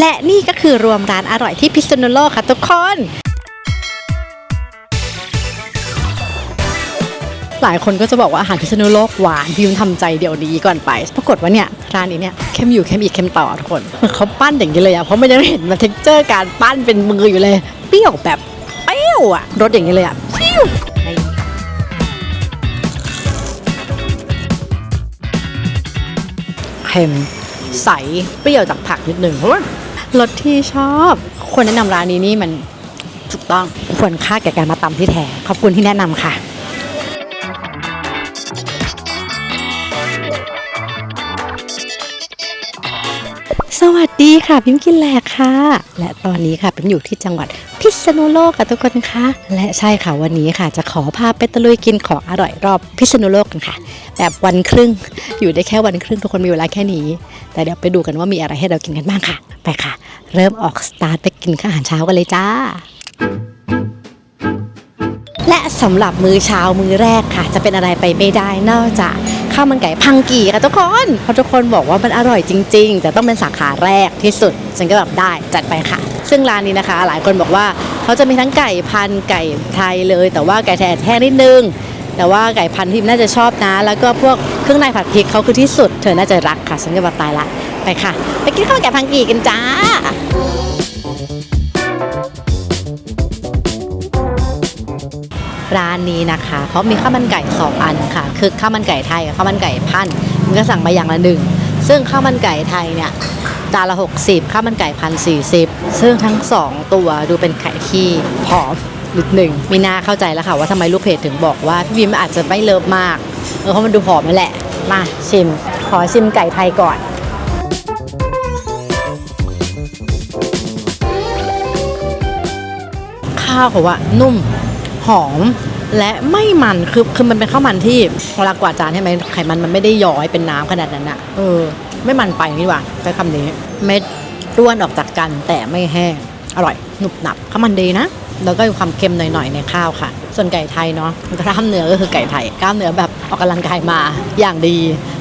และนี่ก็คือรวมร้านอร่อยที่พิษณุโลกค่ะทุกคนหลายคนก็จะบอกว่าอาหารพิษณุโลกหวานพิมพ์ทำใจเดี๋ยวนี้ก่อนไปปรากฏว่าเนี่ยร้านนี้เนี่ยเข้มอยู่เข้มอีกเข้มต่อทุกคนเขาปั้นอย่างนี้เลยอะเพราะไมันยังเห็นมันเท็กเจอร์การปั้นเป็นมืออยู่เลยเปรี้ยวแบบเปรี้ยวอะรสอย่างนี้เลยอะเปรี้ยวเค็มใสเปรี้ยวจากผักนิดหนึ่งเพ ราะว่ารสที่ชอบควรแนะนำร้านนี้นี่มันถูกต้องควรค่าแก่การมาตำที่แท้ขอบคุณที่แนะนำค่ะ สวัสดีค่ะ พิมกินแหลกค่ะ และตอนนี้ค่ะพิมอยู่ที่จังหวัดพิษณุโลกค่ะทุกคนคะ และใช่ค่ะวันนี้ค่ะ จะขอพาไปตะลุยกินของอร่อยรอบพิษณุโลกกันค่ะ แบบวันครึ่งอยู่ได้แค่วันครึ่งทุกคนมีเวลาแค่นี้ แต่เดี๋ยวไปดูกันว่ามีอะไรให้เรากินกันบ้างค่ะ ไปค่ะ เริ่มออกสตาร์ทไปกินข้าวอาหารเช้ากันเลยจ้าและสำหรับมื้อเช้ามื้อแรกค่ะ จะเป็นอะไรไปไม่ได้นอกจาก ข้าวมันไก่พังกีค่ะทุกคนเพราะทุกคนบอกว่ามันอร่อยจริง ๆ แต่ต้องเป็นสาขาแรกที่สุดฉันก็แบบได้จัดไปค่ะ ซึ่งร้านนี้นะคะ หลายคนบอกว่าเขาจะมีทั้งไก่พันไก่ไทยเลย แต่ว่าไก่ไทยแห้งนิดนึงแต่ว่าไก่พันธุ์ที่น่าจะชอบนะ แล้วก็พวกเครื่องในผัดพริกเขาคือที่สุด เธอน่าจะรักค่ะ ฉันก็แบบตายละ ไปค่ะ ไปกินข้าวมันไก่พังกีกันจ้า ร้านนี้นะคะเขามีข้าวมันไก่สองอันค่ะ คือข้าวมันไก่ไทยกับข้าวมันไก่พันมันก็สั่งไปอย่างละหนึ่งซึ่งข้าวมันไก่ไทยเนี่ยจานละ 60ข้าวมันไก่พันสี่สิบซึ่งทั้งสองตัวดูเป็นไข่ที่ผอมนิดหนึ่งมีนาเข้าใจแล้วค่ะว่าทำไมลูกเพจถึงบอกว่าพี่วิมอาจจะไม่เลิฟมากเออเพราะมันดูผอมนั่นแหละ มาชิม ขอชิมไก่ไทยก่อนข้าวเขาว่านุ่ม หอมและไม่มันคือคือมันเป็นข้าวมันที่เวลากวาดจานใช่ไหมไขมันมันไม่ได้ย้อยเป็นน้ำขนาดนั้นอะเออ ไม่มันไปนี่หว่าใช้คำนี้เม็ดร่วนออกจากกันแต่ไม่แห้งอร่อยหนุบหนับข้าวมันดีนะแล้วก็มีความเค็มหน่อยๆในข้าวค่ะ ส่วนไก่ไทยเนาะกล้ามเนื้อก็คือไก่ไทยกล้ามเนื้อแบบออกกำลังกายมาอย่างดี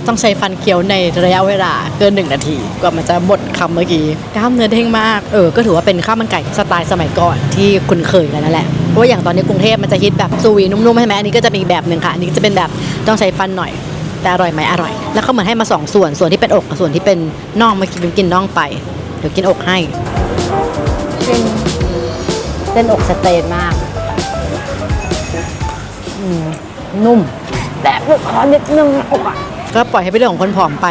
ต้องใช้ฟันเคี้ยวในระยะเวลาเกินหนึ่งนาทีกว่ามันจะหมดคำเมื่อกี้กล้ามเนื้อเด้งมากเออก็ถือว่าเป็นข้าวมันไก่สไตล์สมัยก่อนที่คุ้นเคยกันนั่นแหละเพราะว่าอย่างตอนนี้กรุงเทพมันจะฮิตแบบซูวีนุ่มๆใช่ไหมอันนี้ก็จะมีแบบหนึ่งค่ะอันนี้จะเป็นแบบต้องใช้ฟันหน่อยแต่อร่อยไหมอร่อย แล้วเขาเหมือนให้มาสองส่วนส่วนที่เป็นอกกับส่วนที่เป็นน่องมื่อกี้เป็นกินน่องไปเดี๋ยวกินอกให้เส้นเส้นอกสเตนมากอืมนุ่ม แต่พวกคอนิดนึงอกอะ ก็ปล่อยให้เป็นเรื่องของคนผอมไป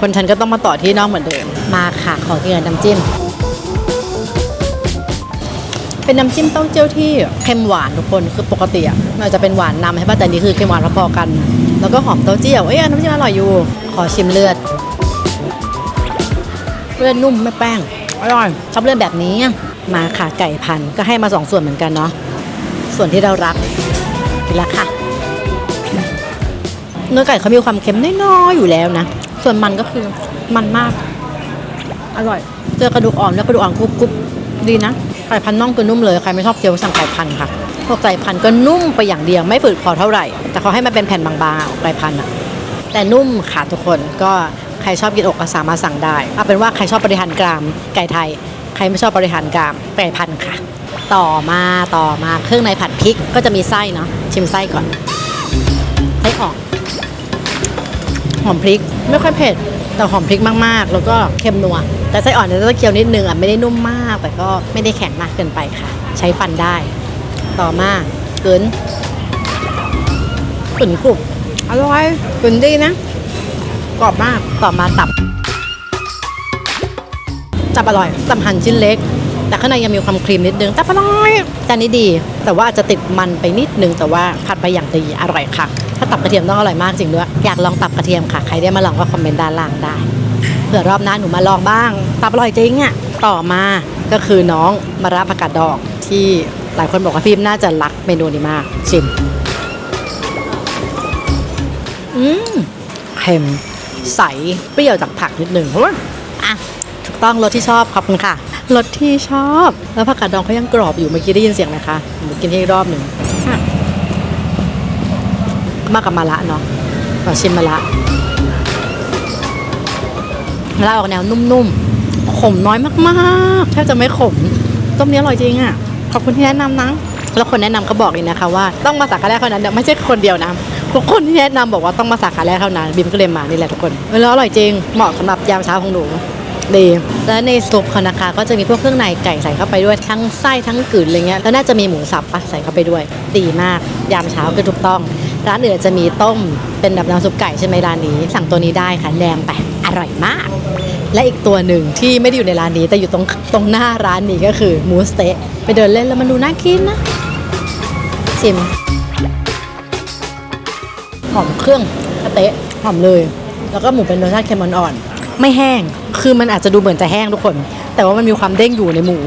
คนฉันก็ต้องมาต่อที่น่องเหมือนเดิม มาค่ะ ขอกินกับน้ำจิ้ม เป็นน้ำจิ้มเต้าเจี้ยวที่เค็มหวานทุกคน คือปกติอะมันอาจจะเป็นหวานนำใช่ป่ะแต่อันนี้คือเค็มหวานพอๆกัน แล้วก็หอมเต้าเจี้ยว เอ้ยน้ำจิ้มอร่อยอยู่ ขอชิมเลือด เลือดนุ่มไม่แป้ง อร่อย ชอบเลือดแบบนี้ มาค่ะไก่พันธุ์ก็ให้มาสองส่วนเหมือนกันเนาะ ส่วนที่เรารักกินละค่ะ เนื้อไก่เขามีความเค็มน้อยๆอยู่แล้วนะ ส่วนมันก็คือมันมาก อร่อย เจอกระดูกอ่อนแล้วกระดูกอ่อนกรุบกรุบดีนะ ไก่พันน่องคือนุ่มเลย ใครไม่ชอบเคี้ยวสั่งไก่พันค่ะ พวกไก่พันก็นุ่มไปอย่างเดียวไม่ฝืดคอเท่าไหร่ แต่เขาให้มันเป็นแผ่นบางๆไก่พันอะแต่นุ่มค่ะทุกคนก็ใครชอบกินอกก็สามารถสั่งได้เอาเป็นว่าใครชอบบริหารกรามไก่ไทย ใครไม่ชอบบริหารกรามไก่พันค่ะ ต่อมาต่อมาเครื่องในผัดพริกก็จะมีไส้เนาะชิมไส้ก่อน ไส้อ่อนหอมพริกไม่ค่อยเผ็ด แต่หอมพริกมากๆ แล้วก็เค็มนัว แต่ไส้อ่อนเนี่ยจะเคี้ยวนิดนึงอะไม่ได้นุ่มมาก แต่ก็ไม่ได้แข็งมากเกินไปค่ะ ใช้ฟันได้ ต่อมาเกินกึ่นกรุบอร่อยกึ่นดีนะกรอบมากต่อมาตับตับอร่อยตับหั่นชิ้นเล็ก แต่ข้างในยังมีความครีมนิดนึงตับอร่อยจานนี้ดี แต่ว่าอาจจะติดมันไปนิดนึง แต่ว่าผัดไปอย่างดีอร่อยค่ะ ถ้าตับกระเทียมต้องอร่อยมากจริงด้วย อยากลองตับกระเทียมค่ะ ใครได้มาลองก็คอมเมนต์ด้านล่างได้ เผื่อรอบหน้าหนูมาลองบ้าง ตับอร่อยจริงอะ ต่อมาก็คือน้องมะระผักกาดดอกที่หลายคนบอกว่าพี่น่าจะรักเมนูนี้มาก ชิม อืมเค็มใสเปรี้ยวจากผักนิดหนึ่งอะถูกต้องรสที่ชอบขอบคุณค่ะ รสที่ชอบ แล้วผักกาดดองเขายังกรอบอยู่เมื่อกี้ได้ยินเสียงไหมคะหนูกินให้อีกรอบหนึ่งอะมากับมะระเนาะขอชิมมะระมะระออกแนวนุ่มๆ ขมน้อยมากๆ แทบจะไม่ขม ต้มนี้อร่อยจริงอะ ขอบคุณที่แนะนำนะ แล้วคนแนะนำก็บอกอีกนะคะว่าต้องมาสาขาแรกเท่านั้นเดี๋ยวไม่ใช่คนเดียวนะทุกคนที่แนะนำบอกว่าต้องมาสาขาแรกเท่านั้น บิมก็เลยมานี่แหละทุกคนเออแล้วอร่อยจริง เหมาะสำหรับยามเช้าของหนู ดีแล้วในซุปเขานะคะก็จะมีพวกเครื่องในไก่ใส่เข้าไปด้วยทั้งไส้ทั้งกลืนอะไรเงี้ยแล้วน่าจะมีหมูสับปะใส่เข้าไปด้วย ดีมากยามเช้าคือถูกต้องร้านอื่นจะมีต้มเป็นแบบน้ำซุปไก่ใช่ไหมร้านนี้ สั่งตัวนี้ได้ค่ะแดงไปอร่อยมาก และอีกตัวหนึ่งที่ไม่ได้อยู่ในร้านนี้แต่อยู่ตรงตรงหน้าร้านนี้ก็คือหมูสเต๊ะไปเดินเล่นแล้วมันดูน่ากินนะชิมหอมเครื่องสเต๊ะหอมเลย แล้วก็หมูเป็นรสชาติเค็มอ่อนๆ ไม่แห้ง คือมันอาจจะดูเหมือนจะแห้งทุกคน แต่ว่ามันมีความเด้งอยู่ในหมู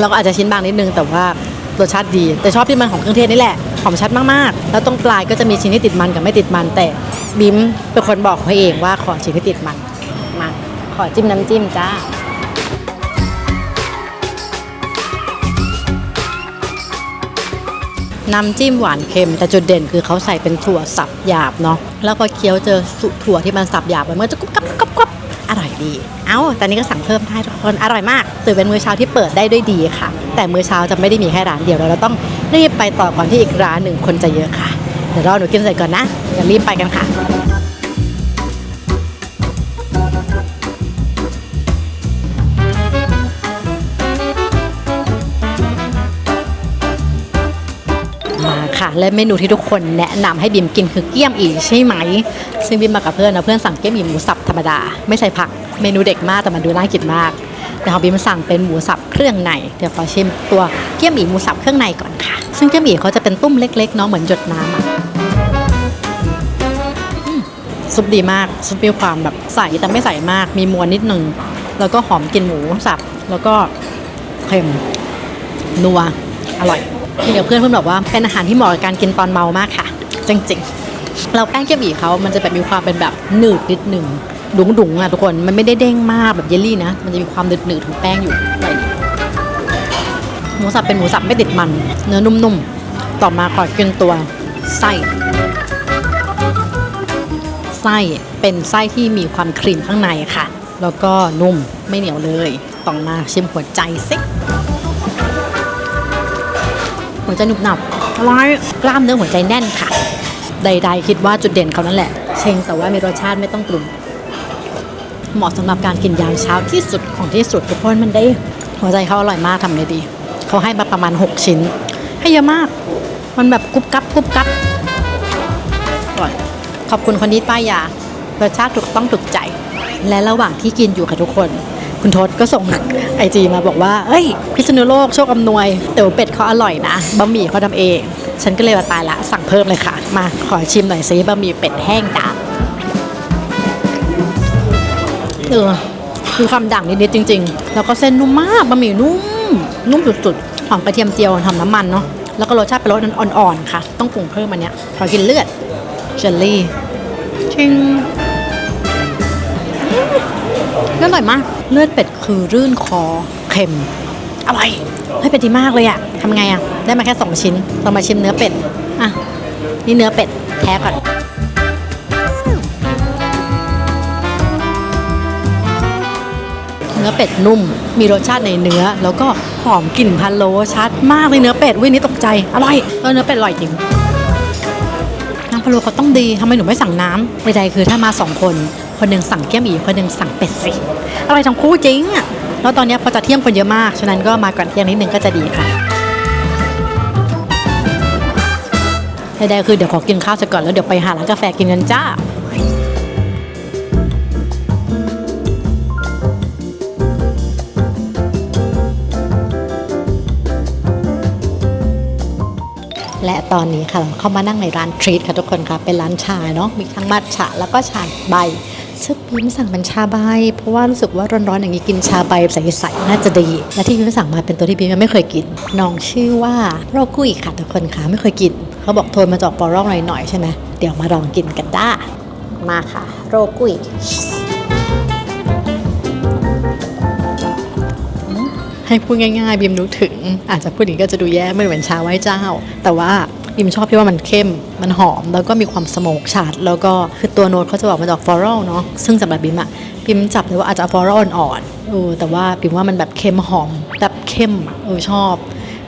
แล้วก็อาจจะชิ้นบางนิดนึงแต่ว่ารสชาติดี แต่ชอบที่มันหอมเครื่องเทศนี่แหละ หอมชัดมากๆ แล้วตรงปลายก็จะมีชิ้นที่ติดมันกับไม่ติดมัน แต่บิมเป็นคนบอกเขาเองว่าขอชิ้นที่ติดมัน มา ขอจิ้มน้ำจิ้มจ้าน้ำจิ้มหวานเค็มแต่จุดเด่นคือเขาใส่เป็นถั่วสับหยาบเนาะแล้วพอเคี้ยวเจอถั่วที่มันสับหยาบไปมันจะกรุบกรับ ดี เอ้าต่นี้ก็สั่งเพิ่มได้ทุกคน อร่อยมากถือเป็นมื้อเช้าที่เปิดได้ด้วยดีค่ะ แต่มื้อเช้าจะไม่ได้มีแค่ร้านเดียวเราต้องรีบไปต่อก่อนที่อีกร้านหนึ่งคนจะเยอะค่ะ เดี๋ยวรอหนูกินเสร็จก่อนนะอย่ารีบไปกันค่ะมาค่ะและเมนูที่ทุกคนแนะนำให้บิมกินคือเกี๊ยมอีใช่ไหม ซึ่งบิมมากับเพื่อนนะเพื่อนสั่งเกี๊ยมอีหมูสับธรรมดา ไม่ใส่ผัก เมนูเด็กมากแต่มันดูน่ากินมาก แต่ของบิมสั่งเป็นหมูสับเครื่องในเดี๋ยวขอชิมตัวเกี๊ยมอีหมูสับเครื่องในก่อนค่ะ ซึ่งเกี๊ยมอีเขาจะเป็นตุ้มเล็กๆเนาะเหมือนหยดน้ำอะซุปดีมากซุปมีความแบบใสแต่ไม่ใสมากมีมวลนิดนึงแล้วก็หอมกลิ่นหมูสับ แล้วก็เค็มนัวอร่อยเดี๋ยวเพื่อนเพื่อนบอกว่าเป็นอาหารที่เหมาะกับการกินตอนเมามากค่ะ จริงๆ เราแป้งเกี๊ยวหมี่เขามันจะแบบมีความเป็นแบบหนืดนิดหนึ่ง ดุงดุงๆอะทุกคนมันไม่ได้เด้งมากแบบเยลลี่นะ มันจะมีความหนืดหนืดๆของแป้งอยู่อร่อยหมูสับเป็นหมูสับไม่ติดมัน เนื้อนุ่มๆ ต่อมาขอกินตัวไส้ไส้เป็นไส้ที่มีความครีมข้างในค่ะ แล้วก็นุ่มไม่เหนียวเลยต่อมาชิมหัวใจสิหัวใจหนุบหนับร่อยกล้ามเนื้อหัวใจแน่นค่ะ ใด ๆ คิดว่าจุดเด่นเขานั่นแหละ เชงแต่ว่ามีรสชาติไม่ต้องปรุง เหมาะสำหรับการกินยามเช้าที่สุดของที่สุดทุกคนมันได้หัวใจเขาอร่อยมากทำไงดี เขาให้มาประมาณ 6 ชิ้น ให้เยอะมาก มันแบบกรุบกรับกรุบกรับอร่อยขอบคุณคนนี้ป้ายยารสชาติถูกต้องถูกใจ และระหว่างที่กินอยู่ค่ะทุกคน คุณทศก็ส่งไอจีมาบอกว่า เอ้ย พิษณุโลกโชคอำนวยเตี๋ยวเป็ดเขาอร่อยนะบะหมี่เขาทำเอง ฉันก็เลยว่าตายละ สั่งเพิ่มเลยค่ะ มาขอชิมหน่อยซิบะหมี่เป็ดแห้งด่า เออคือความด่างนิดๆจริง ๆ แล้วก็เส้นนุ่มมากบะหมี่นุ่มนุ่มสุดๆหอมกระเทียมเจียวทำน้ำมันเนาะแล้วก็รสชาติเป็นรสอ่อนๆค่ะ ต้องปรุงเพิ่มอันเนี้ยขอกินเลือดเจลลี่ชิงอืมอร่อยมาก เลือดเป็ดคือรื่นคอเค็มอร่อยเฮ้ยเป็ดดีมากเลยอะทำไงอะได้มาแค่สองชิ้นเรามาชิมเนื้อเป็ดอะนี่เนื้อเป็ดแท้ก่อน เนื้อเป็ดนุ่ม มีรสชาติในเนื้อ แล้วก็หอมกลิ่นพะโล้ชัดมากเลยเนื้อเป็ดวินี่ตกใจ อร่อยเออเนื้อเป็ดอร่อยจริงน้ำพะโล้เขาต้องดีทำไมหนูไม่สั่งน้ำใดๆคือถ้ามาสองคน คนหนึ่งสั่งเกี๊ยวหมี่คนหนึ่งสั่งเป็ดสิอร่อยทั้งคู่จริงอะแล้วตอนนี้พอจะเที่ยงคนเยอะมาก ฉะนั้นก็มาก่อนเที่ยงนิดนึงก็จะดีค่ะใดๆคือเดี๋ยวขอกินข้าวเสร็จก่อนแล้วเดี๋ยวไปหาร้านกาแฟกินกันจ้า และตอนนี้ค่ะเราเข้ามานั่งในร้านทรีตค่ะทุกคนค่ะเป็นร้านชาเนาะมีทั้งมัทฉะแล้วก็ชาใบซึ่งพิมสั่งเป็นชาใบ เพราะว่ารู้สึกว่าร้อนๆอย่างนี้กินชาใบใสๆน่าจะดี และที่พิมสั่งมาเป็นตัวที่พิมไม่เคยกินน้องชื่อว่าโรกุยค่ะทุกคนค่ะไม่เคยกิน เขาบอกโทนมาจากปอร่องหน่อยๆใช่ไหมเดี๋ยวมาลองกินกันได้มาค่ะ โรกุย ให้พูดง่ายๆ บีมนึกถึง อาจจะพูดอย่างนี้ก็จะดูแย่ไม่เหมือนชาไว้เจ้า แต่ว่าบิมชอบที่ว่ามันเข้มมันหอม แล้วก็มีความสโมกชัดแล้วก็คือตัวโน้ตเขาจะบอกมาจากฟลอรัลเนาะซึ่งสำหรับบิมอะบิมจับเลยว่าอาจจะฟลอรัลอ่อนๆเออแต่ว่าบิมว่ามันแบบเค็มหอมแบบเข้มเออชอบ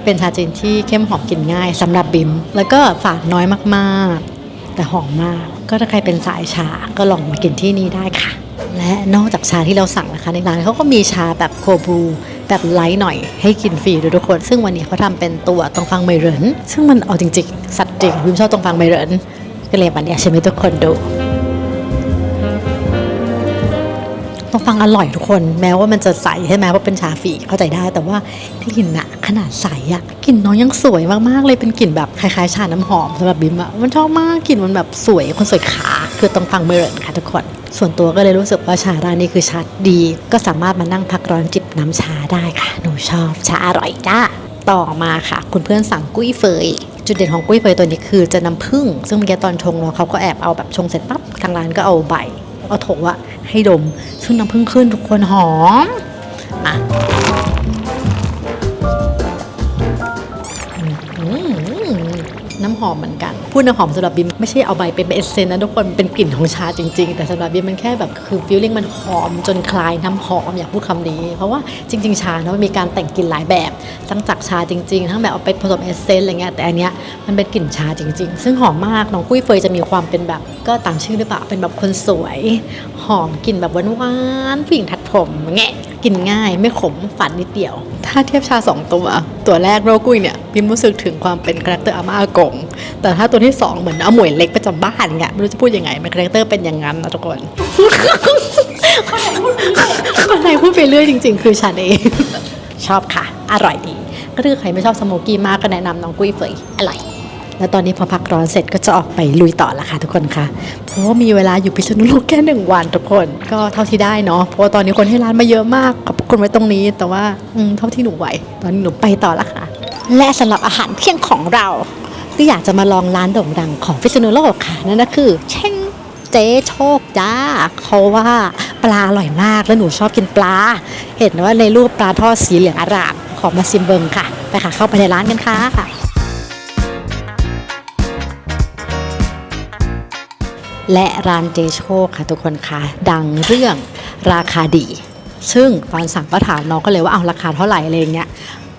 เป็นชาจีนที่เข้มหอมกินง่ายสำหรับบิม แล้วก็ฝาดน้อยมากๆ แต่หอมมาก ก็ถ้าใครเป็นสายชาก็ลองมากินที่นี่ได้ค่ะ และนอกจากชาที่เราสั่งนะคะในร้านเขาก็มีชาแบบโคบูแบบไลท์หน่อยให้กินฟรีด้วยทุกคน ซึ่งวันนี้เขาทำเป็นตัวตรงฟังเมเรนซึ่งมันเอาจริงๆ สัตว์จริงพิมชอบตรงฟังเมเรนก็เลยวันนี้ใช่ไหมทุกคนดูต้องฟังอร่อยทุกคนแม้ว่ามันจะใสใช่ไหมว่าเป็นชาฝีเข้าใจได้แต่ว่าได้กลิ่นอะขนาดใสอะกลิ่นน้องยังสวยมากๆเลยเป็นกลิ่นแบบคล้ายๆ ชาน้ำหอมสำหรับบิมอะมันชอบมากกลิ่นมันแบบสวยคนสวยขาคือต้องฟังเมรินค่ะทุกคน ส่วนตัวก็เลยรู้สึกว่าชาร้านนี้คือชาดี ก็สามารถมานั่งพักร้อนจิบน้ำชาได้ค่ะ หนูชอบชาอร่อยจ้าต่อมาค่ะ คุณเพื่อนสั่งกุ้ยเฟยจุดเด่นของกุ้ยเฟยตัวนี้คือจะน้ำผึ้งซึ่งเมื่อกี้ตอนชงเนาะเขาก็แอบเอาแบบชงเสร็จปั๊บทางร้านก็เอาใบเอาโถอะให้ดม ซึ่งน้ำผึ้งขึ้นทุกคนหอมอะ หอมเหมือนกันพูดน้ำหอมสำหรับบิมไม่ใช่เอาใบเป็นเอสเซนต์นะทุกคนเป็นกลิ่นของชาจริง ๆ แต่สำหรับบิมมันแค่แบบคือฟีลลิ่งมันหอมจนคลายน้ำหอมอยากพูดคำนี้ เพราะว่าจริง ๆ ชาเนาะมันมีการแต่งกลิ่นหลายแบบทั้งจากชาจริง ๆ ทั้งแบบเอาไปผสมเอสเซนต์อะไรเงี้ยแต่อันเนี้ยมันเป็นกลิ่นชาจริง ๆ ซึ่งหอมมากน้องกุ้ยเฟยจะมีความเป็นแบบก็ตามชื่อหรือเปล่าเป็นแบบคนสวย หอมกลิ่นแบบหวานๆผู้หญิงทัดผมแงะ กินง่ายไม่ขมฝันนิดเดียว ถ้าเทียบชาสองตัว ตัวแรกโรกุ้ยเนี่ยพิมรู้สึกถึงความเป็นคาแรคเตอร์อาม่าอากง แต่ถ้าตัวที่สองเหมือนเอาหมวยเล็กประจำบ้านเงี้ยไม่รู้จะพูดยังไงมันคาแรคเตอร์เป็นอย่างนั้นนะทุกคนคนไหนพูดไปเรื่อยจริง ๆ คือฉันเอง ชอบค่ะ อร่อยดี ก็ถ้าใครไม่ชอบสโมกี้มากก็แนะนำน้องกุ้ยเฟยอร่อย แล้วตอนนี้พอพักร้อนเสร็จก็จะออกไปลุยต่อละค่ะทุกคนค่ะ เพราะว่ามีเวลาอยู่พิษณุโลกแค่หนึ่งวันทุกคน ก็เท่าที่ได้เนาะ เพราะว่าตอนนี้คนให้ร้านมาเยอะมากขอบคุณไว้ตรงนี้ แต่ว่าอืมเท่าที่หนูไหว ตอนนี้หนูไปต่อละค่ะ และสำหรับอาหารเที่ยงของเราก็อยากจะมาลองร้านโด่งดังของพิษณุโลกค่ะ นั่นก็คือเช่งเจ๊โชคจ้าเขาว่าปลาอร่อยมากแล้วหนูชอบกินปลา เห็นว่าในรูปปลาทอดสีเหลืองอร่ามขอมาซิมเบิงค่ะ ไปค่ะเข้าไปในร้านกันค่ะ และร้านเจโชคค่ะทุกคนคะดังเรื่องราคาดี ซึ่งตอนสั่งก็ถามน้องก็เลยว่าเอาราคาเท่าไหร่อะไรอย่างเงี้ย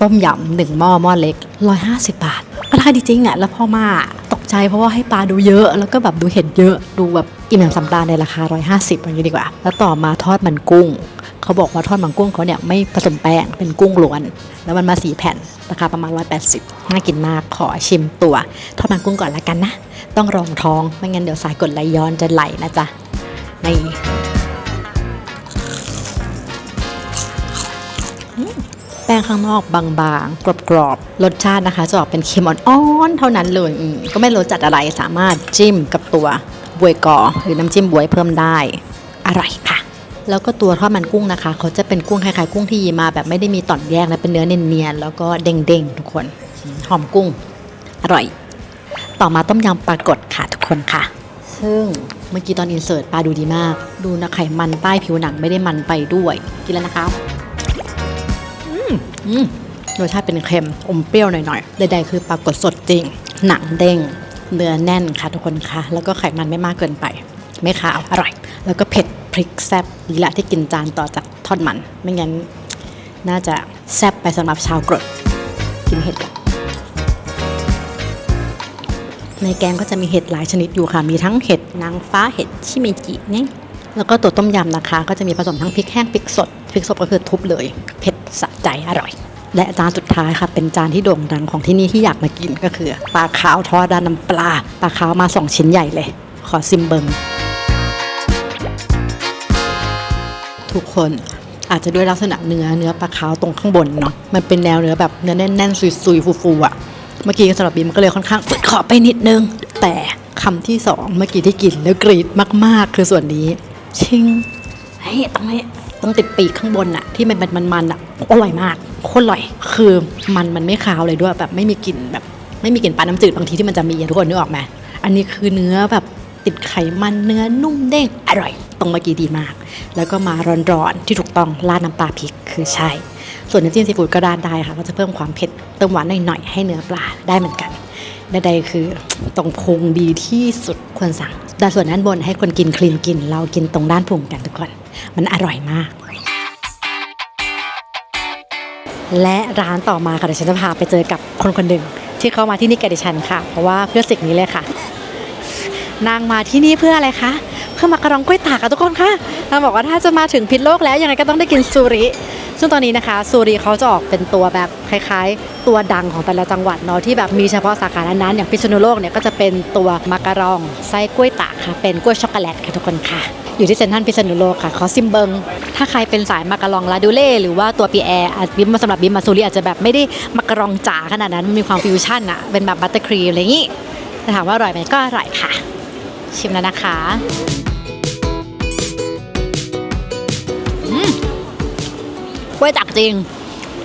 ต้มยำหนึ่งหม้อหม้อเล็ก 150 บาทราคาดีจริงอะแล้วพ่อมาตกใจเพราะว่าให้ปลาดูเยอะแล้วก็แบบดูเห็ดเยอะดูแบบอิ่มหนำสำราญในราคา 150อย่างนี้ดีกว่า แล้วต่อมาทอดมันกุ้ง เขาบอกว่าทอดมันกุ้งเขาเนี่ยไม่ผสมแป้งเป็นกุ้งล้วน แล้วมันมาสีแผ่นราคาประมาณ 180น่ากินมากขอชิมตัวทอดมันกุ้งก่อนละกันนะ ต้องรองท้องไม่งั้นเดี๋ยวสายกดไหลย้อนจะไหลนะจ๊ะนี่แป้งข้างนอกบางๆ กรอบๆ รสชาตินะคะ จะออกเป็นเค็มอ่อนๆ เท่านั้นเลยก็ไม่รสจัดอะไรสามารถจิ้มกับตัวบวยกอหรือน้ำจิ้มบวยเพิ่มได้ อร่อยค่ะ แล้วก็ตัวทอดมันกุ้งนะคะ เขาจะเป็นกุ้งคล้ายๆกุ้งที่ยีมาแบบไม่ได้มีต่อนแยกนะเป็นเนื้อเนียนๆแล้วก็เด้งๆทุกคนหอมกุ้ง อร่อย ต่อมาต้มยำปลากดค่ะทุกคนค่ะ ซึ่งเมื่อกี้ตอนอินเสิร์ตปลาดูดีมาก ดูนะไขมันใต้ผิวหนังไม่ได้มันไปด้วย กินแล้วนะคะอืมอืมรสชาติเป็นเค็มอมเปรี้ยวหน่อยๆใดๆคือปลากดสดจริง หนังเด้งเนื้อแน่นค่ะทุกคนค่ะ แล้วก็ไขมันไม่มากเกินไป ไม่ขาวอร่อย แล้วก็เผ็ด พริกแซบดีละที่กินจานต่อจากทอดมัน ไม่งั้นน่าจะแซบไปสำหรับชาวกรดกินเห็ด ในแกงก็จะมีเห็ดหลายชนิดอยู่ค่ะ มีทั้งเห็ดนางฟ้าเห็ดชิเมจิเนี่ยแล้วก็ตัวต้มยำนะคะ ก็จะมีผสมทั้งพริกแห้งพริกสดพริกสดก็คือทุบเลยเผ็ดสะใจอร่อย และจานสุดท้ายค่ะ เป็นจานที่โด่งดังของที่นี่ที่อยากมากินก็คือปลาขาวทอดราดน้ำปลาปลาขาวมาสองชิ้นใหญ่เลย ขอซิมเบิง ทุกคนอาจจะด้วยลักษณะเนื้อเนื้อปลาขาวตรงข้างบนเนาะมันเป็นแนวเนื้อแบบเนื้อแน่นๆซุยๆฟูๆอะ่ะเมื่อกี้สำหรับบีมก็เลยค่อนข้างปิดขอไปนิดนึง แต่คำที่สองเมื่อกี้ที่กินแล้วกรีดมากๆ คือส่วนนี้ ชิงเฮ้ยตรงนี้ต้องติดปีกข้างบนอะที่มันเป็นมันๆอะอร่อยมากโคตรอร่อย คือมันมันไม่คาวเลยด้วยแบบไม่มีกลิ่นแบบ ไม่มีกลิ่นปลาน้ำจืดบางทีที่มันจะมีทุกคนนึกออกไหมอันนี้คือเนื้อแบบ ติดไขมันเนื้อนุ่มเด้งอร่อย ตรงเมื่อกี้ดีมาก แล้วก็มาร้อนๆที่ถูกต้องราดน้ำปลาพริกคือใช่ ส่วนน้ำจิ้มซีฟู้ดก็ราดได้ค่ะก็จะเพิ่มความเผ็ดเติมหวานหน่อยๆให้เนื้อปลาได้เหมือนกันใดๆคือตรงพุงดีที่สุดควรสั่งแต่ส่วนด้านบนให้คนกินคลีนกิน เรากินตรงด้านพุงกันทุกคน มันอร่อยมาก และร้านต่อมาค่ะเดี๋ยวฉันจะพาไปเจอกับคนคนหนึ่งที่เข้ามาที่นี่แกดิฉันค่ะ เพราะว่าเพื่อสิ่งนี้เลยค่ะ นางมาที่นี่เพื่ออะไรคะเพื่อมากระรองกล้วยตากค่ะทุกคนค่ะนางบอกว่าถ้าจะมาถึงพิษโลกแล้วยังไงก็ต้องได้กินซูริ ซึ่งตอนนี้นะคะซูริเขาจะออกเป็นตัวแบบคล้ายๆ ตัวดังของแต่ละจังหวัดเนาะที่แบบมีเฉพาะสาขานั้นๆอย่างพิษณุโลกเนี่ยก็จะเป็นตัวมากระรองไส้กล้วยตากค่ะเป็นกล้วยช็อกโกแลตค่ะทุกคนค่ะอยู่ที่เซ็นทรัลพิษณุโลกค่ะขอซิมเบิง ถ้าใครเป็นสายมากระรองลาดูเล่หรือว่าตัวปีแอร์อาจบิมมาสำหรับบิมมาซูริอาจจะแบบไม่ได้มากระรองจ๋าขนาดนั้นมีความฟิวชั่นอะเป็นแบบบัตเตอร์ครีมอะไรอย่างงี้แต่ถามว่าอร่อยไหมก็อร่อยค่ะ ชิมแล้วนะคะกล้วยตากจริง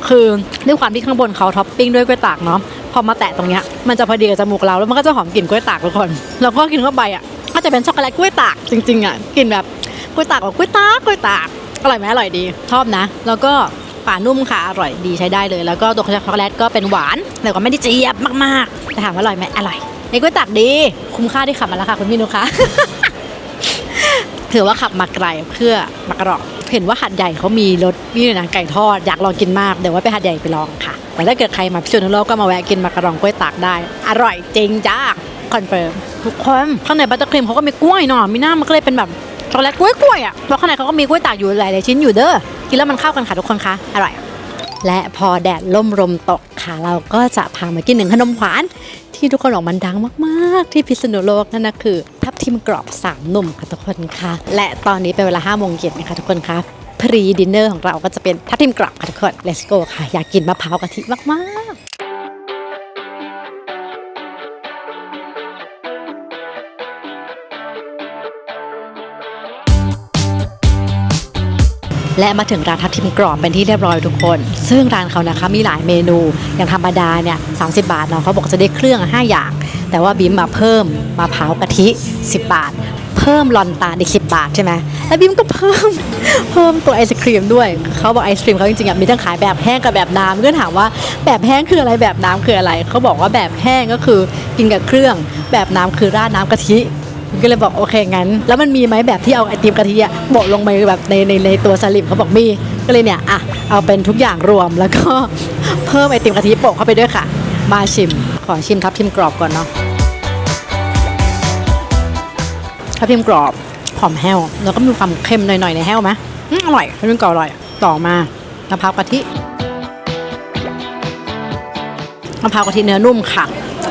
คือด้วยความที่ข้างบนเขาท็อปปิ้งด้วยกล้วยตากเนาะ พอมาแตะตรงเนี้ย มันจะพอดีกับจมูกเราแล้วมันก็จะหอมกลิ่นกล้วยตากทุกคน แล้วก็กินเข้าไปอะก็จะเป็นช็อกโกแลตกล้วยตากจริงๆอะกลิ่นแบบกล้วยตากแบบกล้วยตากกล้วยตาก อร่อยไหมอร่อยดี ชอบนะ แล้วก็ฝานุ่มค่ะ อร่อยดีใช้ได้เลย แล้วก็ตัวช็อกโกแลตก็เป็นหวาน แต่ก็ไม่ได้เจี๊ยบมากๆ แต่ถามว่าอร่อยไหมอร่อย นกล้วยตากดี คุ้มค่าที่ขับมาแล้วค่ะคุณพี่นุคะถือว่าขับมาไกลเพื่อมากระรอกเห็นว่าหัดใหญ่เขามีรสนี่เลยนะไก่ทอดอยากลองกินมากเดี๋ยวว่าไปหัดใหญ่ไปลองค่ะ แต่ถ้าเกิดใครมาพิษณุโลกก็มาแวะกินมากระรองกล้วยตากได้ อร่อยจริงจ้าคอนเฟิร์มทุกคนข้างในบัตเตอร์ครีมเขาก็มีกล้วยเนาะมีหน้ามันก็เลยเป็นแบบช็อกโกแลตกล้วยกล้วยๆอะเพราะข้างในเขาก็มีกล้วยตากอยู่หลายๆชิ้นอยู่เด้อกินแล้วมันเข้ากันค่ะทุกคนคะอร่อยและพอแดดล่มลมตกค่ะเราก็จะพามากินหนึ่งขนมหวาน ที่ทุกคนบอกมันดังมากๆ ที่พิษณุโลกนั่นนะคือทับทิมกรอบสามหนุ่มค่ะทุกคนค่ะ และตอนนี้เป็นเวลาห้าโมงเย็นนะคะทุกคนคะพรีดินเนอร์ของเราก็จะเป็นทับทิมกรอบค่ะทุกคน let's go ค่ะ อยากกินมะพร้าวกะทิมากๆ และมาถึงร้านทับทิมกรอบเป็นที่เรียบร้อยทุกคน ซึ่งร้านเขานะคะมีหลายเมนู อย่างธรรมดาเนี่ย30บาทเนาะเขาบอกจะได้เครื่อง 5 อย่าง แต่ว่าบิ๊มมาเพิ่มมะพร้าวกะทิ 10 บาท เพิ่มลอนตาลอีก 10 บาทใช่ไหมแล้วบิ๊มก็เพิ่มเพิ่มตัวไอศครีมด้วย เขาบอกไอศครีมเขาจริงๆอะมีทั้งขายแบบแห้งกับแบบน้ำก็ถามว่าแบบแห้งคืออะไรแบบน้ำคืออะไร เขาบอกว่าแบบแห้งก็คือกินกับเครื่อง แบบน้ำคือราดน้ำกะทิ ก็เลยบอกโอเคงั้น แล้วมันมีไหมแบบที่เอาไอติมกะทิอะโบะลงไปแบบในในในตัวสลิมเขาบอกมีก็เลยเนี่ยอะเอาเป็นทุกอย่างรวมแล้วก็เพิ่มไอติมกะทิโปะเข้าไปด้วยค่ะ มาชิม ขอชิมทับทิมกรอบก่อนเนาะทับทิมกรอบหอมแห้ว แล้วก็มีความเค็มหน่อยๆในแห้วไหมอืมอร่อยทับทิมกรอบอร่อย ต่อมามะพร้าวกะทิมะพร้าวกะทิเนื้อนุ่มค่ะ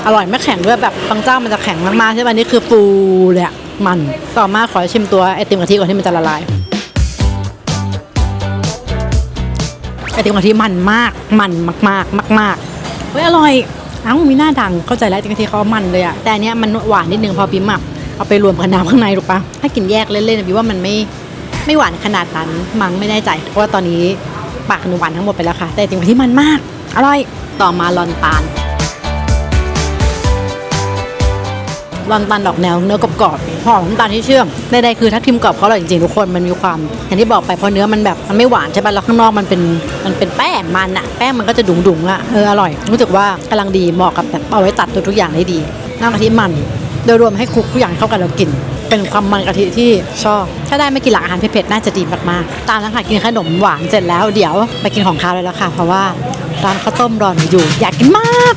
อร่อยไม่แข็งด้วยแบบบางเจ้ามันจะแข็งมากๆใช่ไหมนี่คือฟูเลยอะมันต่อมาขอชิมตัวไอติมกะทิก่อนที่มันจะละลายไอติมกะทิมันมากมันมากๆมากๆเฮ้ยอร่อยเอ้ามีหน้าดังเข้าใจแล้วไอติมกะทิเขามันเลยอะแต่อันเนี้ยมันหวานนิดนึงพอบิมอะเอาไปรวมกับน้ำข้างในถูกปะถ้ากินแยกเล่นๆบิมว่ามันไม่ไม่หวานขนาดนั้นมั้งไม่แน่ใจเพราะว่าตอนนี้ปากหนูหวานทั้งหมดไปแล้วค่ะ แต่ไอติมกะทิมันมาก อร่อย ต่อมาลอนตาล ลอนตันดอกแนวเนื้อกรอบๆหอมน้ำตาลที่เชื่อมใดๆคือทับทิมกรอบเขาอร่อยจริงๆทุกคนมันมีความ อย่างที่บอกไปเพราะเนื้อมันแบบมันไม่หวานใช่ป่ะแล้วข้างนอกมันเป็นมันเป็นแป้งมันอะแป้งมันก็จะดุงๆอะเอออร่อย รู้สึกว่ากำลังดีเหมาะกับแบบเอาไว้ตัดตัวทุกอย่างได้ดีน้ำกะทิมันโดยรวมให้คลุกทุกอย่างเข้ากันแล้วกิน เป็นความมันกะทิที่ชอบ ถ้าได้ไม่กินหลักอาหารเผ็ดๆน่าจะดีมากๆ ตามนั้นค่ะกินขนมหวานเสร็จแล้วเดี๋ยวไปกินของคาวเลยแล้วค่ะ เพราะว่าร้านข้าวต้มรอหนูอยู่ อยากกินมาก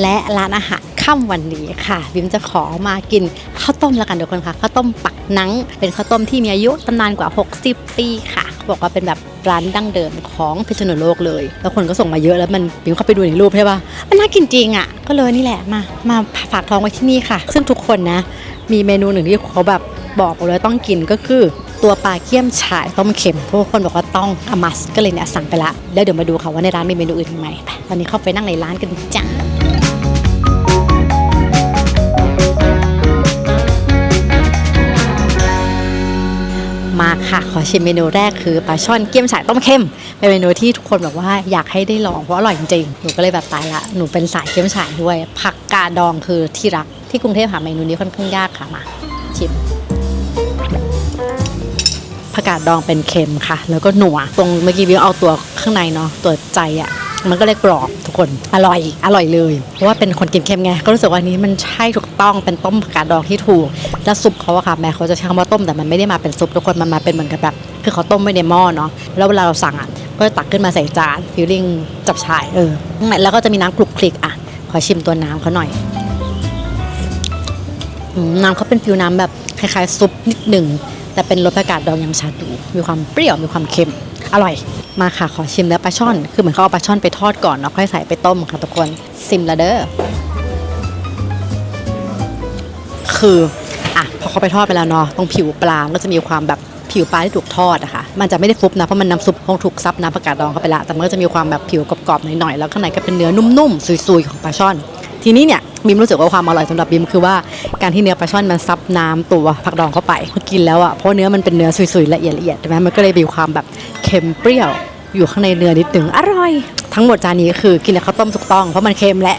และร้านอาหารค่ำวันนี้ค่ะบิมจะขอมากินข้าวต้มแล้วกันทุกคนค่ะข้าวต้มปักนังเป็นข้าวต้มที่มีอายุตำนานกว่า 60 ปีค่ะเขาบอกว่าเป็นแบบร้านดั้งเดิมของพิษณุโลกเลย แล้วคนก็ส่งมาเยอะแล้วมันบิมเข้าไปดูในรูปใช่ปะมันน่ากินจริงอะ ก็เลยนี่แหละมา มาฝากท้องไว้ที่นี่ค่ะ ซึ่งทุกคนนะ มีเมนูหนึ่งที่เขาแบบบอกเลยต้องกินก็คือตัวปลาเกี๊ยมฉ่ายต้มเค็มทุกคนบอกว่าต้องอมัสก็เลยเนี่ยสั่งไปละแล้วเดี๋ยวมาดูค่ะว่าในร้านมีเมนูอื่นไหมไปตอนนี้เข้าไปนั่งในร้านกันจ้า มาค่ะ ขอชิมเมนูแรกคือปลาช่อนเกี๊ยมฉ่ายต้มเค็มเป็นเมนูที่ทุกคนบอกว่าอยากให้ได้ลองเพราะอร่อยจริงๆหนูก็เลยแบบตายละหนูเป็นสายเกี๊ยมฉ่ายด้วย ผักกาดดองคือที่รักที่กรุงเทพหาเมนูนี้ค่อนข้างยากค่ะมาชิมผักกาดดองเป็นเค็มค่ะ แล้วก็หนัวตรงเมื่อกี้วิวเอาตัวข้างในเนาะตัวใจอะ มันก็เลยกรอบทุกคนอร่อยอร่อยเลย เพราะว่าเป็นคนกินเค็มไงก็รู้สึกว่าอันนี้มันใช่ถูกต้องเป็นต้มผักกาดดองที่ถูก แล้วซุปเขาอะค่ะแม่เขาจะใช้คำว่าต้มแต่มันไม่ได้มาเป็นซุปทุกคนมันมาเป็นเหมือนกับแบบคือเขาต้มไว้ในหม้อเนาะแล้วเวลาเราสั่งอะก็จะตักขึ้นมาใส่จานฟิลลิ่งจับฉ่ายเออแล้วก็จะมีน้ำคลุกคลิกอะขอชิมตัวน้ำเขาหน่อยน้ำเขาเป็นฟิลน้ำแบบคล้ายๆซุปนิดหนึ่งแต่เป็นรสผักกาดดองยังชัดอยู่มีความเปรี้ยวมีความเค็ม อร่อยมาค่ะขอชิมแล้วปลาช่อน คือเหมือนเขาเอาปลาช่อนไปทอดก่อนเนาะค่อยใส่ไปต้มค่ะทุกคนซิมละเด้อคืออะพอเขาไปทอดไปแล้วเนาะตรงผิวปลาก็จะมีความแบบผิวปลาที่ถูกทอดอะค่ะมันจะไม่ได้ฟุบนะเพราะมันน้ำซุปคงถูกซับน้ำผักกาดดองเข้าไปละแต่มันก็จะมีความแบบผิวกรอบๆหน่อยๆแล้วข้างในก็เป็นเนื้อนุ่มๆซุยๆของปลาช่อน ทีนี้เนี่ย บิมรู้สึกว่าความอร่อยสำหรับบิมคือว่าการที่เนื้อปลาช่อนมันซับน้ำตัวผักดองเข้าไปพอกินแล้วอะเพราะเนื้อมันเป็นเนื้อซุยๆละเอียดละเอียดใช่ไหมมันก็เลยมีความแบบเค็มเปรี้ยว อยู่ข้างในเนื้อนิดหนึ่งอร่อย ทั้งหมดจานนี้คือกินกับข้าวต้มถูกต้องเพราะมันเค็มและ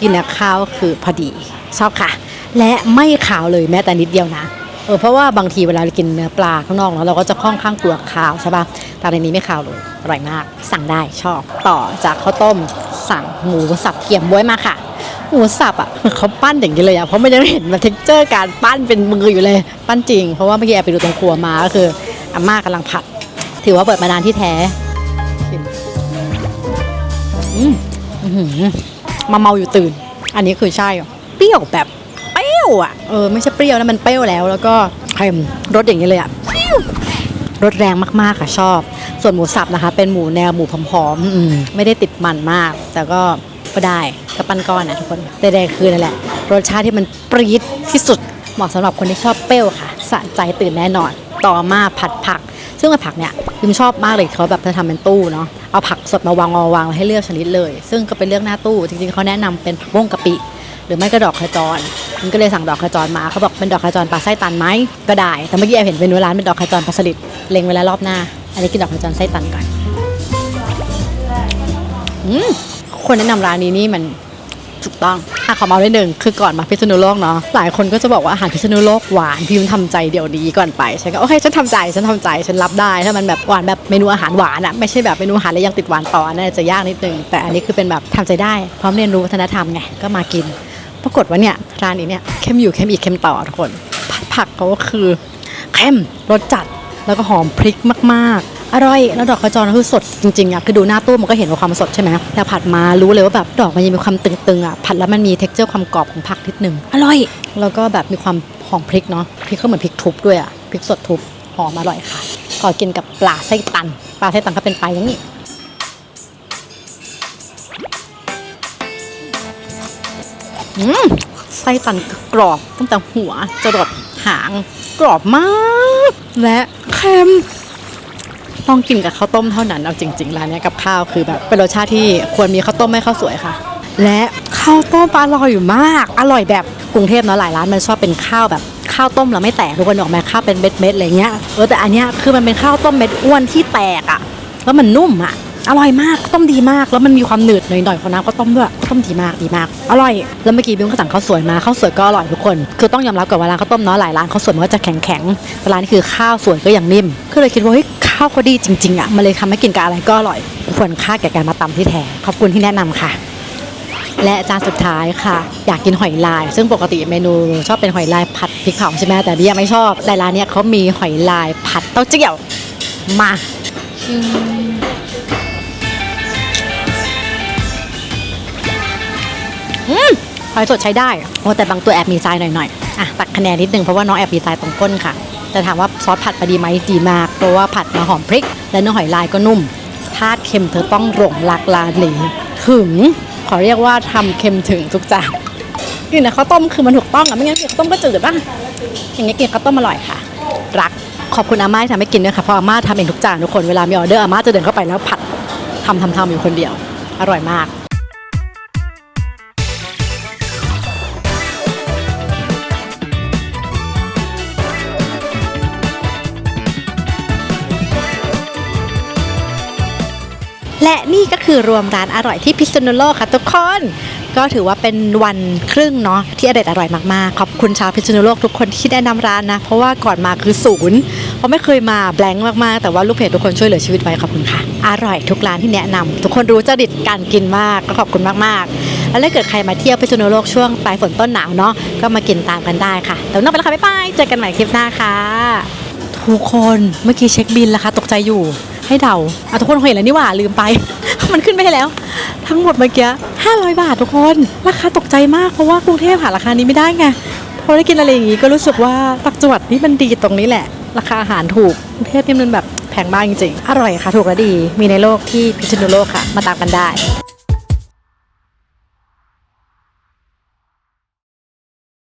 กินกับข้าวคือพอดีชอบค่ะ และไม่ขาวเลยแม้แต่นิดเดียวนะเออเพราะว่าบางทีเวลาเรากินเนื้อปลาข้างนอกเนาะเราก็จะค่อนข้างกลัวขาวใช่ป่ะแต่ในนี้ไม่ขาวเลยอร่อยมาก สั่งได้ชอบต่อจากข้าวต้ม สั่งหมูสับเกี๊ยมบ๊วยมาค่ะ หมูสับอะเขาปั้นอย่างนี้เลยอะเพราะไมันยังไม่เห็นแบบเท็กเจอร์การปั้นเป็นมืออยู่เลย ปั้นจริง เพราะว่าเมื่อกี้แอบไปดูตรงครัวมาก็คืออาม่ากำลังผัด ถือว่าเปิดมานานที่แท้มอืมมาเมาอยู่ตื่น อันนี้คือใช่อะเปรี้ยวแบบเปรี้ยวอะเออไม่ใช่เปรี้ยวนะมันเปรี้ยวแล้ว แล้วก็เค็มรสอย่างนี้เลยอะรสแรงมากๆค่ะชอบ ส่วนหมูสับนะคะ เป็นหมูแนวหมูผอมๆไม่ได้ติดมันมาก แต่ก็ ก็ได้ก็ปั้นก้อนนะทุกคนแต่แดงคือนั่นแหละ รสชาติที่มันปรี๊ดที่สุดเหมาะสำหรับคนที่ชอบเปรี้ยวค่ะ สะใจตื่นแน่นอน ต่อมาผัดผัก ซึ่งผักเนี่ยพิมชอบมากเลยเขาแบบจะทำเป็นตู้เนาะเอาผักสดมาวางวางวางไว้ให้เลือกชนิดเลย ซึ่งก็เป็นเลือกหน้าตู้จริงๆเขาแนะนำเป็นผักบ้งกะปิหรือไม่ก็ดอกขจรมันก็เลยสั่งดอกขจรมาเขาบอกเป็นดอกขจรปลาไส้ตันไหมก็ได้ แต่เมื่อกี้แอบเห็นเป็นร้านเป็นดอกขจรปลาสลิดเล็งไว้แล้วรอบหน้า อันนี้กินดอกขจรไส้ตันก่อน อืม คนแนะนำร้านนี้นี่มันถูกต้องอะขอมาได้หนึ่งคือก่อนมาพิษณุโลกเนาะหลายคนก็จะบอกว่าอาหารพิษณุโลกหวานพิมทำใจเดี๋ยวดีก่อนไปฉันก็โอเคฉันทำใจฉันทำใจฉันรับได้ถ้ามันแบบหวานแบบเมนูอาหารหวานอะไม่ใช่แบบเมนูอาหารแล้วยังติดหวานต่ออันน่าจะยากนิดนึงแต่อันนี้คือเป็นแบบทำใจได้พร้อมเรียนรู้วัฒนธรรมไงก็มากิน ปรากฏว่าเนี่ยร้านนี้เนี่ยเข้มอยู่เข้มอีกเข้มต่อทุกคนผัดผักเขาก็คือเข้มรสจัดแล้วก็หอมพริกมากๆ อร่อยแล้วดอกขจรคือสดจริงๆอะคือดูหน้าตู้มันก็เห็นว่าความสดใช่ไหมแต่ผัดมารู้เลยว่าแบบดอกมันยังมีความตึงๆอะผัดแล้วมันมี t e x t อร์ความกรอบของผักนิดนึงอร่อยแล้วก็แบบมีความหอมพริกเนาะพริกก็เหมือนพริกทุบด้วยอะพริกสดทุบหอมอร่อยค่ะขอกินกับปลาไส้ตัน ปลาไส้ตันก็เป็นปลาอย่างนี้อืมไส้ตันกรอบตั้งแต่หัวจรดหางกรอบมาก และเค็ม ต้องกินกับข้าวต้มเท่านั้นเอาจริง ๆ ร้านนี้กับข้าวคือแบบเป็นรสชาติที่ควรมีข้าวต้มไม่ข้าวสวยค่ะ และข้าวต้มอร่อยอยู่มาก อร่อยแบบกรุงเทพเนาะหลายร้านมันชอบเป็นข้าวแบบข้าวต้มแล้วไม่แตกทุกคนออกมาข้าวเป็นเม็ดๆอะไรเงี้ยเออแต่อันเนี้ยคือมันเป็นข้าวต้มเม็ดอ้วนที่แตกอะแล้วมันนุ่มอะอร่อยมากต้มดีมากแล้วมันมีความหนืดหน่อยๆของน้ำข้าวต้มด้วยต้มดีมากดีมาก อร่อย แล้วเมื่อกี้บิวก็สั่งข้าวสวยมาข้าวสวยก็อร่อยทุกคน คือต้องยอมรับกับว่าร้านข้าวต้มเนาะหลายร้านข้าวสวยมันก็จะแข็งๆร้านนี้คือข้าวสวยก็ยังนิ่มก็เลยคิดว่าเฮ้ย ข้าวเขาดีจริง ๆอะมันเลยทำให้กินกับอะไรก็อร่อย ควรค่าแก่การมาตำที่แท้ขอบคุณที่แนะนำค่ะ และจานสุดท้ายค่ะ อยากกินหอยลาย ซึ่งปกติเมนูชอบเป็นหอยลายผัดพริกเผาใช่ไหมแต่เบียไม่ชอบแต่ร้านเนี้ยเขามีหอยลายผัดเต้าเจี้ยวมาชิมหอยสดใช้ได้โอ้แต่บางตัวแอบมีทรายหน่อยๆอะตักคะแนนนิดนึงเพราะว่าน้องแอบมีทรายตรงก้นค่ะ แต่ถามว่าซอสผัดพอดีไหมดีมาก เพราะว่าผัดมาหอมพริก และเนื้อหอยลายก็นุ่มธาตุเค็มเธอต้องหลงรักร้านนี้ถึง ขอเรียกว่าทำเค็มถึงทุกจานกินแต่ข้าวต้มคือมันถูกต้องอะไม่งั้นกินข้าวต้มก็จืดป่ะอย่างนี้กินข้าวต้มอร่อยค่ะ รักขอบคุณอาม่าที่ทำให้กินด้วยค่ะเพราะอาม่าทำเองทุกจานทุกคนเวลามีออเดอร์อาม่าจะเดินเข้าไปแล้วผัดทำทำทำอยู่คนเดียว อร่อยมาก นี่ก็คือรวมร้านอร่อยที่พิษณุโลกค่ะทุกคน ก็ถือว่าเป็นวันครึ่งเนาะที่อร่อยอร่อยมากๆ ขอบคุณชาวพิษณุโลกทุกคนที่ได้นำร้านนะ เพราะว่าก่อนมาคือศูนย์เพราะไม่เคยมาแบงค์มากๆ แต่ว่าลูกเพจทุกคนช่วยเหลือชีวิตไว้ขอบคุณค่ะ อร่อยทุกร้านที่แนะนำทุกคนรู้จริตการกินมากก็ขอบคุณมากๆ แล้วถ้าเกิดใครมาเที่ยวพิษณุโลกช่วงปลายฝนต้นหนาวเนาะก็มากินตามกันได้ค่ะแต่วันนี้ไปแล้วค่ะบ๊ายบายเจอกันใหม่คลิปหน้าค่ะทุกคนเมื่อกี้เช็คบินแล้วค่ะตกใจอยู่ ให้เดาอะทุกคนคงเห็นแล้วนี่หว่าลืมไป มันขึ้นไปให้แล้ว ทั้งหมดเมื่อกี้500บาททุกคน ราคาตกใจมากเพราะว่ากรุงเทพหาราคานี้ไม่ได้ไงพอได้กินอะไรอย่างงี้ก็รู้สึกว่าตักจังหวัดนี่มันดีตรงนี้แหละ ราคาอาหารถูกกรุงเทพนี่มันแบบแพงมากจริงๆ อร่อยค่ะถูกและดี มีในโลกที่พิษณุโลกค่ะ มาตามกันได้